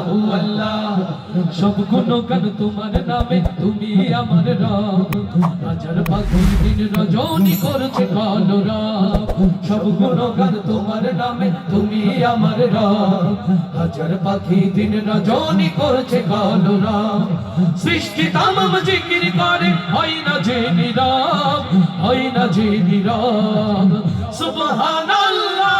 আল্লাহু আল্লাহ। সব গুণগান তোমার নামে, তুমি আমার রব। হাজার পাখি দিন রজনী করছে কালো রব সব গুণগান তোমার নামে, তুমি আমার রব। হাজার পাখি দিন রজনী করছে কালো সৃষ্টি তামাম জিকির করে, হয় না যে নীরব, হয় না যে নীরব। সুবহানাল্লাহ,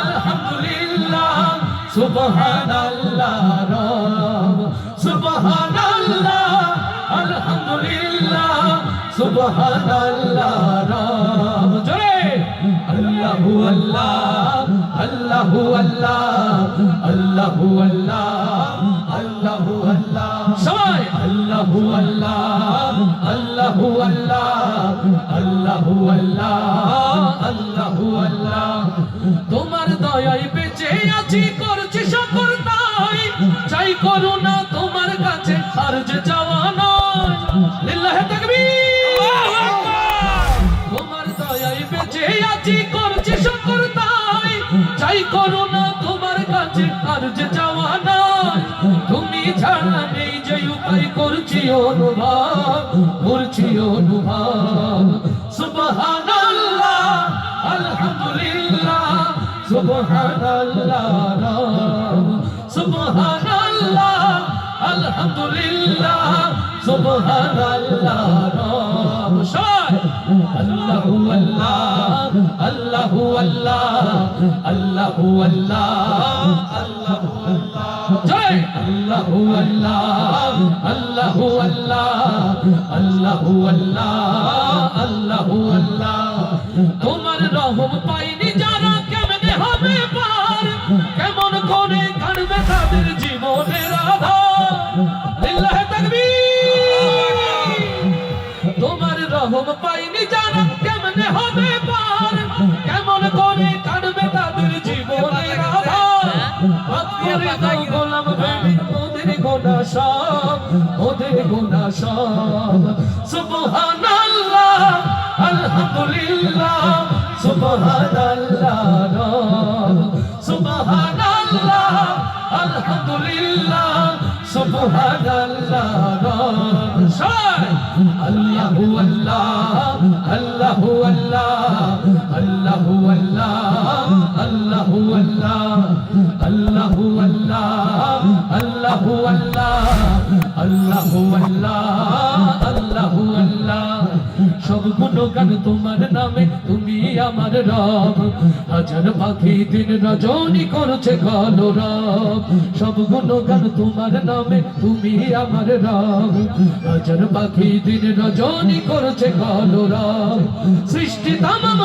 আলহামদুলিল্লাহ, সুবহানাল্লাহ। জোরে আল্লাহু আল্লাহ। তোমার দয়ায় বেঁচে আছি করছি চাই করো না তোমার কাছে আর যে চাওয়া নয় তুমি ছাড়া নেই যে উপায় করছি অনুভব করছি অনুভব। সুবহানাল্লাহ, আলহামদুলিল্লাহ, সুবহানাল্লাহ সুবহানাল্লাহ, আলহামদুলিল্লাহ, সুবহানাল্লাহ সবাই আল্লাহু আল্লাহ। আল্লাহু আল্লাহ আল্লাহু। জয় আল্লাহু আল্লাহ আল্লাহু আল্লাহ আল্লাহু তোমার রহম পাইনি যারা কেমনে হবে পার? কেমন করে কাটবে তাদের জীবনের তাকবীর। তোমার রহম পাইনি যারা কেমনে হবে গোলাম ওদের গোনা সব ওদের গোনা সব সুবহানাল্লাহ আলহামদুলিল্লাহ সুবহানাল্লাহ সুবহানাল্লাহ আলহামদুলিল্লাহ আল্লাহ আল্লাহু আল্লাহ আল্লাহু আল্লাহ আল্লাহু আল্লাহু আল্লাহ আল্লাহু আল্লাহ আল্লাহু সব গুণগান তোমার নামে তুমি আমার রব হাজার পাখি দিন রজনী করছে রব সব গুণগান তোমার নামে তুমি আমার রব হাজার পাখি দিন রজনী করছে কালো সৃষ্টি তামাম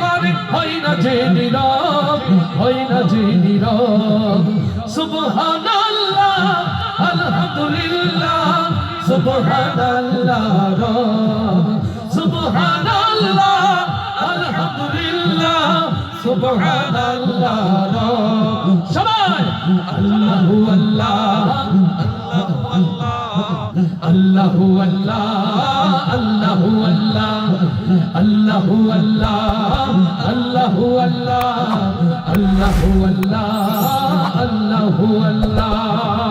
করে হয় না যে নীরব হয় না যে নীরব সুবহানাল্লাহ আলহামদুলিল্লাহ সুবহানাল্লাহ রব সুবহানাল্লাহ, আলহামদুলিল্লাহ, সুবহানাল্লাহ রব সবাই আল্লাহু আল্লাহ আল্লাহু আল্লাহ আল্লাহু আল্লাহ আল্লাহু আল্লাহ আল্লাহু আল্লাহ আল্লাহু আল্লাহ আল্লাহু আল্লাহ